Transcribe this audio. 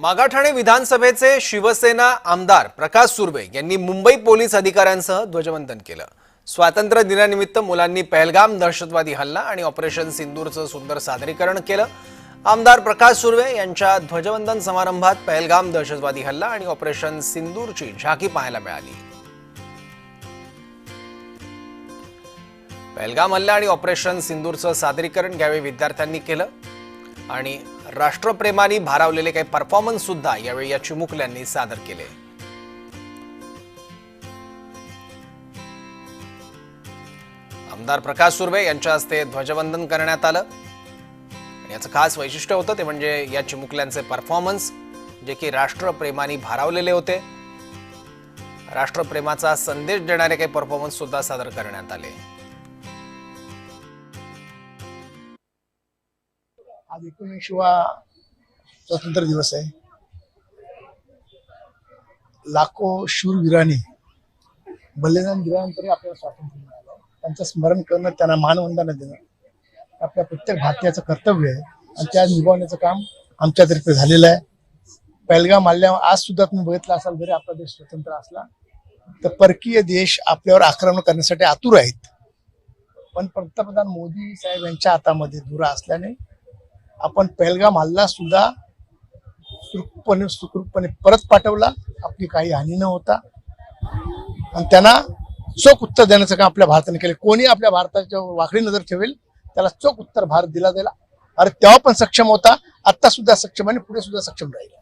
मागाठाणे विधानसभेचे शिवसेना आमदार प्रकाश सुर्वे यांनी मुंबई पोलीस अधिकाऱ्यांसह ध्वजवंदन केलं. स्वातंत्र्य दिनानिमित्त मुलांनी पहलगाम दहशतवादी हल्ला आणि ऑपरेशन सिंदूरचं सुंदर सादरीकरण केलं. आमदार प्रकाश सुर्वे यांच्या ध्वजवंदन समारंभात पहलगाम दहशतवादी हल्ला आणि ऑपरेशन सिंदूरची झाकी पाहायला मिळाली. पहलगाम हल्ला आणि ऑपरेशन सिंदूरचं सादरीकरण यावेळी विद्यार्थ्यांनी केलं. आणि राष्ट्रप्रेमाने भारावलेले काही परफॉर्मन्स सुद्धा यावेळी या चिमुकल्यांनी सादर केले. आमदार प्रकाश सुर्वे यांच्या हस्ते ध्वजवंदन करण्यात आलं. याचं खास वैशिष्ट्य होतं ते म्हणजे या चिमुकल्यांचे परफॉर्मन्स जे की राष्ट्रप्रेमाने भारावलेले होते. राष्ट्रप्रेमाचा संदेश देणारे काही परफॉर्मन्स सुद्धा सादर करण्यात आले. आज एकोणीसवा स्वातंत्र्य दिवस आहे. लाखो शूरवीरांनी बलिदान दिल्यानंतर आपल्याला स्वातंत्र्य मिळालं. त्यांचं स्मरण करणं त्यांना मानवंदना देणं आपल्या प्रत्येक भारतीयाचं कर्तव्य आहे. आणि त्या निभावण्याचं काम आमच्यातर्फे झालेलं आहे. पहलगाम माल्ल्या आज सुद्धा तुम्ही बघितलं असाल जरी आपला देश स्वतंत्र असला तर परकीय देश आपल्यावर आक्रमण करण्यासाठी आतुर आहेत. पण पंतप्रधान मोदी साहेब यांच्या हातामध्ये धुरा असल्याने आपण पहलगाम हल्ला सुद्धा सुखपणे सुखरूपपणे परत पाठवला. आपली काही हानी न होता. आणि त्यांना चोख उत्तर देण्याचं काम आपल्या भारताने केले. कोणी आपल्या भारताच्या वाकडी नजर ठेवेल त्याला चोख उत्तर भारत दिला जाईल. अरे तेव्हा पण सक्षम होता. आता सुद्धा सक्षम आणि पुढे सुद्धा सक्षम राहील.